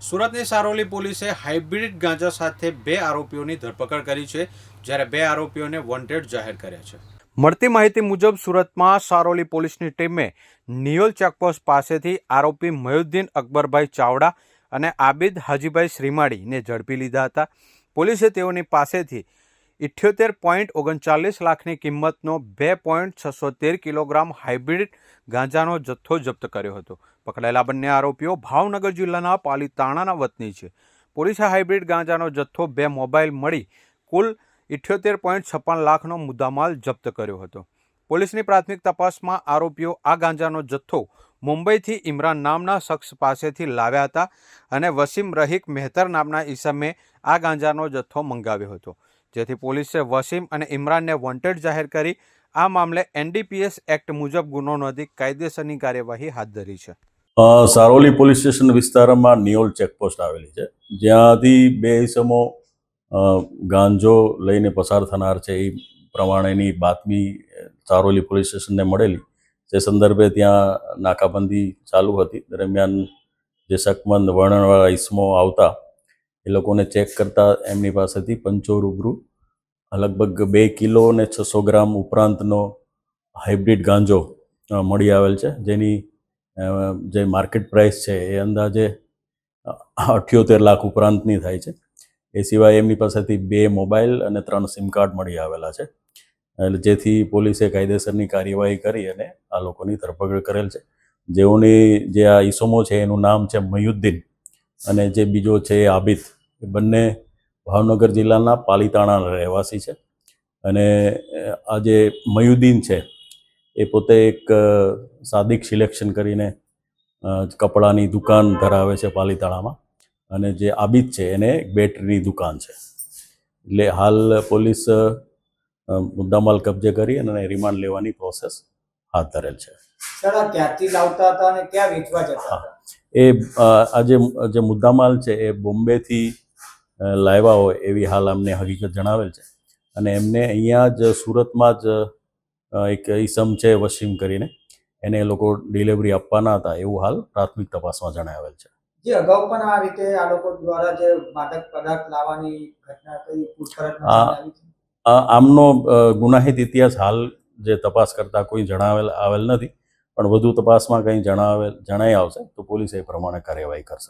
સુરતની સારોલી પોલીસે હાઇબ્રિડ ગાંજા સાથે બે આરોપીઓની ધરપકડ કરી છે, જ્યારે બે આરોપીઓને વોન્ટેડ જાહેર કર્યા છે. મળતી માહિતી મુજબ, સુરતમાં સારોલી પોલીસની ટીમે નિયોલ ચેકપોસ્ટ પાસેથી આરોપી મયુદ્દીન અકબરભાઈ ચાવડા અને આબિદ હાજીભાઈ શ્રીમાળીને ઝડપી લીધા હતા. પોલીસે તેઓની પાસેથી ઇઠ્યોતેર પોઈન્ટ ઓગણચાલીસ લાખની કિંમતનો બે પોઈન્ટ છસો તેર કિલોગ્રામ હાઇબ્રિડ ગાંજાનો જથ્થો જપ્ત કર્યો હતો. પકડાયેલા બંને આરોપીઓ ભાવનગર જિલ્લાના પાલીતાણાના વતની છે. પોલીસે હાઇબ્રિડ ગાંજાનો જથ્થો બે મોબાઈલ મળી કુલ ઇઠ્યોતેર પોઈન્ટ છપ્પન લાખનો મુદ્દામાલ જપ્ત કર્યો હતો. પોલીસની પ્રાથમિક તપાસમાં આરોપીઓ આ ગાંજાનો જથ્થો મુંબઈથી ઇમરાન નામના શખ્સ પાસેથી લાવ્યા હતા અને વસીમ રહીક મહેતર નામના ઈસમે આ ગાંજાનો જથ્થો મંગાવ્યો હતો. જેથી પોલીસે વસીમ અને ઇમરાનને વોન્ટેડ જાહેર કરી આ મામલે એનડીપીએસ એક્ટ મુજબ ગુનો નોંધી કાયદેસરની કાર્યવાહી હાથ ધરી છે. સારોલી પોલીસ સ્ટેશન વિસ્તારમાં નિયોલ ચેકપોસ્ટ આવેલી છે. જ્યાંથી બે ઇસમો ગાંજો લઈને પસાર થનાર છે એ પ્રમાણેની બાતમી સારોલી પોલીસ સ્ટેશનને મળેલી. તે સંદર્ભે ત્યાં નાકાબંધી ચાલુ હતી. દરમિયાન જે શકમંદ વર્ણનવાળા ઇસમો આવતા એ લોકોને ચેક કરતા એમની પાસેથી પંચો રૂબરૂ, લગભગ બે કિલો અને છસો ગ્રામ ઉપરાંતનો હાઇબ્રિડ ગાંજો મળી આવેલ છે. જેની જે માર્કેટ પ્રાઇસ છે એ અંદાજે અઠ્યોતેર લાખ ઉપરાંતની થાય છે. એ સિવાય એમની પાસેથી બે મોબાઈલ અને ત્રણ સિમ કાર્ડ મળી આવેલા છે. એટલે જેથી પોલીસે કાયદેસરની કાર્યવાહી કરી અને આ લોકોની ધરપકડ કરેલ છે. જેઓની જે આ ઈસમો છે એનું નામ છે મયુદ્દીન. અને જે બીજો છે એ આબિદ, એ બંને ભાવનગર જિલ્લાના પાલીતાણાના રહેવાસી છે. અને આ જે મયુદ્દીન છે, એ પોતે એક સાદિક સિલેક્શન કરીને કપડાની દુકાન ધરાવે છે પાલીતાણામાં. અને જે આબિદ છે, એને એક બેટરીની દુકાન છે. એટલે હાલ પોલીસ મુદ્દામાલ કબજે કરી અને રિમાન્ડ લેવાની પ્રોસેસ હાથ ધરેલ છે. ક્યાંથી લાવતા હતા અને ક્યાં વેચવા જતા એ આજે આ જે મુદ્દામાલ છે એ બોમ્બેથી લાવ્યા હોય એવી હાલ અમને હકીકત જણાવેલ છે. અને એમને અહીંયા જ સુરતમાં જ એક ઈસમ છે વસીમ કરીને એને લોકો ડિલિવરી આપવાના હતા એવું હાલ પ્રાથમિક તપાસમાં જણાવેલ છે. જે અગાઉ પણ આ રીતે આ લોકો દ્વારા જે માદક પદાર્થ લાવવાની ઘટના કઈ પૂછપરછમાં આ- સામે આવી છે? આ આમનો ગુનાહિત ઇતિહાસ હાલ જે તપાસ કરતા કોઈ જણાવેલ, આવેલ નથી. પણ વધુ તપાસમાં કંઈ જણાવેલ, જણાઈ આવશે, તો પોલીસ એ પ્રમાણે કાર્યવાહી કરશે.